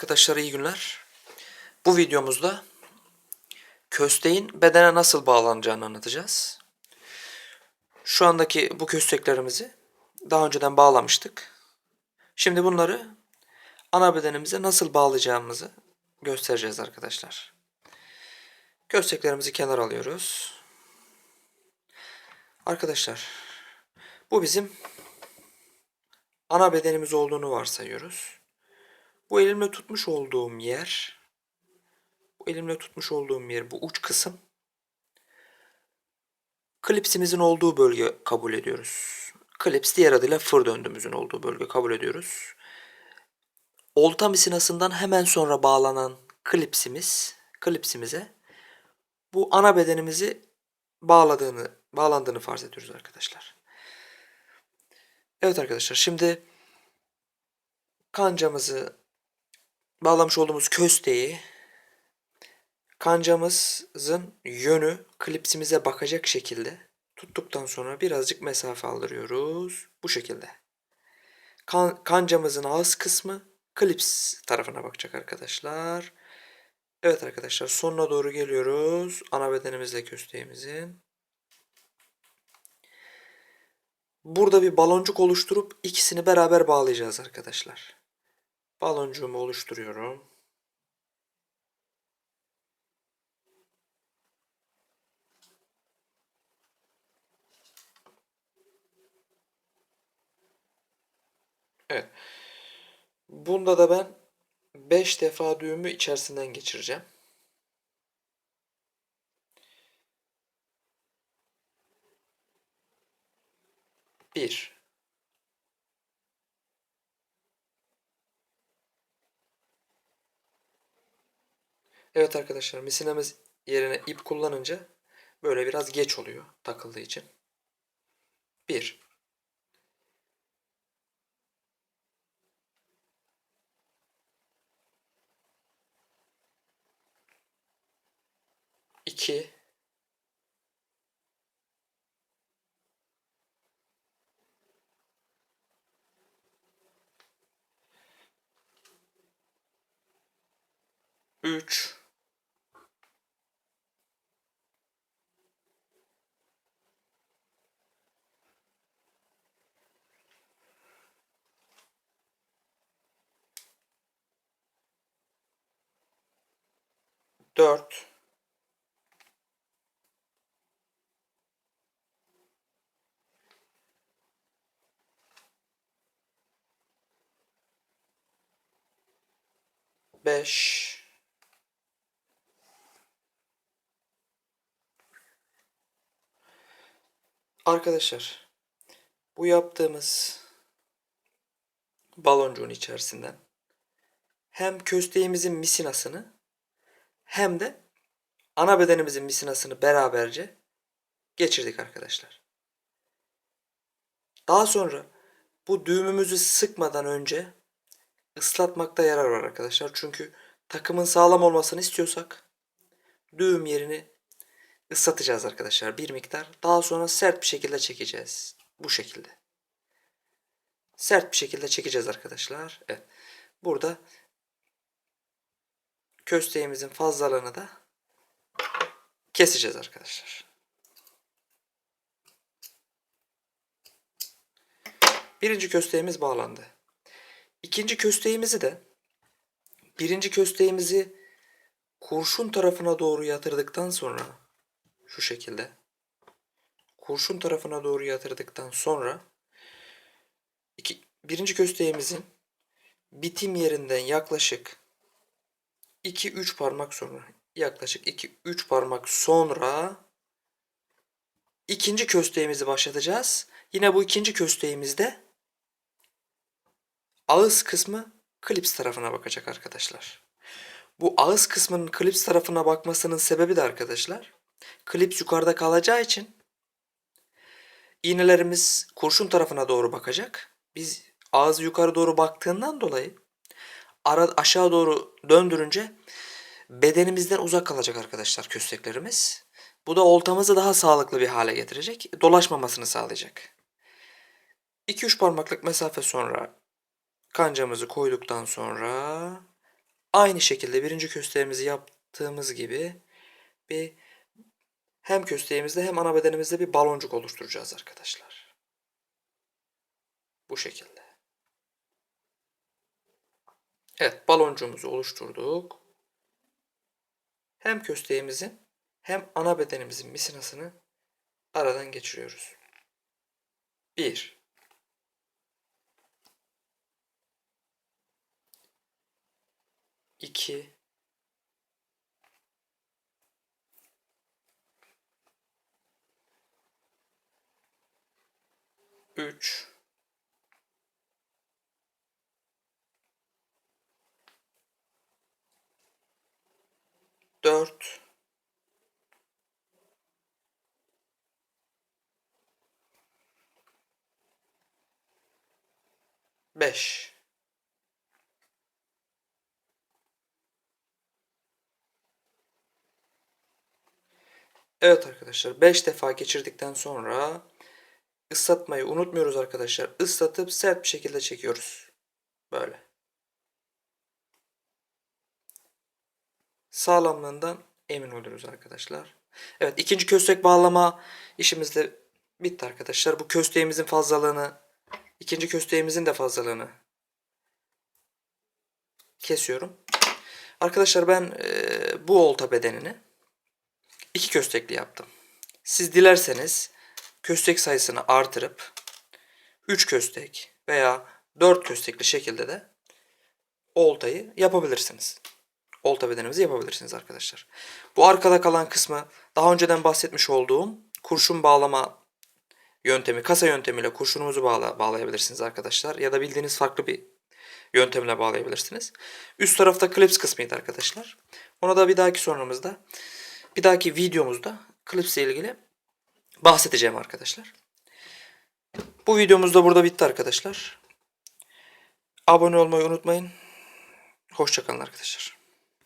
Arkadaşlar iyi günler. Bu videomuzda kösteğin bedene nasıl bağlanacağını anlatacağız. Şu andaki bu kösteklerimizi daha önceden bağlamıştık. Şimdi bunları ana bedenimize nasıl bağlayacağımızı göstereceğiz arkadaşlar. Kösteklerimizi kenara alıyoruz. Arkadaşlar bu bizim ana bedenimiz olduğunu varsayıyoruz. Bu elimle tutmuş olduğum yer, bu elimle tutmuş olduğum yer, bu uç kısım klipsimizin olduğu bölge kabul ediyoruz. Klips diğer adıyla fır döndüğümüzün olduğu bölge kabul ediyoruz. Olta misinasından hemen sonra bağlanan klipsimiz, klipsimize bu ana bedenimizi bağladığını, bağlandığını farz ediyoruz arkadaşlar. Evet arkadaşlar şimdi kancamızı bağlamış olduğumuz kösteği kancamızın yönü klipsimize bakacak şekilde tuttuktan sonra birazcık mesafe aldırıyoruz. Bu şekilde. Kan, kancamızın ağız kısmı klips tarafına bakacak arkadaşlar. Evet arkadaşlar sonuna doğru geliyoruz. Ana bedenimizle kösteğimizin. Burada bir baloncuk oluşturup ikisini beraber bağlayacağız arkadaşlar. Baloncuğumu oluşturuyorum. Evet. Bunda da ben 5 defa düğümü içerisinden geçireceğim. Bir. Evet arkadaşlar misinemiz yerine ip kullanınca böyle biraz geç oluyor takıldığı için. Bir. İki. Üç. Dört. Beş. Arkadaşlar bu yaptığımız baloncuğun içerisinden hem kösteğimizin misinasını hem de ana bedenimizin misinasını beraberce geçirdik arkadaşlar. Daha sonra bu düğümümüzü sıkmadan önce ıslatmakta yarar var arkadaşlar. Çünkü takımın sağlam olmasını istiyorsak düğüm yerini ıslatacağız arkadaşlar bir miktar. Daha sonra sert bir şekilde çekeceğiz. Bu şekilde. Sert bir şekilde çekeceğiz arkadaşlar. Evet. Burada kösteğimizin fazlalığını da keseceğiz arkadaşlar. Birinci kösteğimiz bağlandı. İkinci kösteğimizi de birinci kösteğimizi kurşun tarafına doğru yatırdıktan sonra şu şekilde kurşun tarafına doğru yatırdıktan sonra iki, birinci kösteğimizin bitim yerinden yaklaşık 2-3 parmak sonra yaklaşık 2-3 parmak sonra ikinci kösteğimizi başlatacağız. Yine bu ikinci kösteğimizde ağız kısmı klips tarafına bakacak arkadaşlar. Bu ağız kısmının klips tarafına bakmasının sebebi de arkadaşlar klips yukarıda kalacağı için iğnelerimiz kurşun tarafına doğru bakacak. Biz ağzı yukarı doğru baktığından dolayı ara, aşağı doğru döndürünce bedenimizden uzak kalacak arkadaşlar kösteklerimiz. Bu da oltamızı daha sağlıklı bir hale getirecek. Dolaşmamasını sağlayacak. 2-3 parmaklık mesafe sonra kancamızı koyduktan sonra Aynı şekilde birinci kösteğimizi yaptığımız gibi bir hem kösteğimizde hem ana bedenimizde bir baloncuk oluşturacağız arkadaşlar. Bu şekilde. Evet baloncuğumuzu oluşturduk. Hem kösteğimizin hem ana bedenimizin misinasını aradan geçiriyoruz. 1 2 3 4 5 Evet arkadaşlar 5 defa geçirdikten sonra ıslatmayı unutmuyoruz arkadaşlar. Islatıp sert bir şekilde çekiyoruz. Böyle. Sağlamlığından emin oluyoruz arkadaşlar. Evet ikinci köstek bağlama işimiz de bitti arkadaşlar. Bu kösteğimizin fazlalığını ikinci kösteğimizin de fazlalığını kesiyorum. Arkadaşlar ben e, bu olta bedenini iki köstekli yaptım. Siz dilerseniz köstek sayısını artırıp 3 köstek veya 4 köstekli şekilde de oltayı yapabilirsiniz. Olta bedenimizi yapabilirsiniz arkadaşlar. Bu arkada kalan kısmı daha önceden bahsetmiş olduğum kurşun bağlama yöntemi, kasa yöntemiyle kurşunumuzu bağla, bağlayabilirsiniz arkadaşlar. Ya da bildiğiniz farklı bir yöntemle bağlayabilirsiniz. Üst tarafta klips kısmıydı arkadaşlar. Ona da bir dahaki sonramızda, bir dahaki videomuzda klips ile ilgili bahsedeceğim arkadaşlar. Bu videomuz da burada bitti arkadaşlar. Abone olmayı unutmayın. Hoşçakalın arkadaşlar.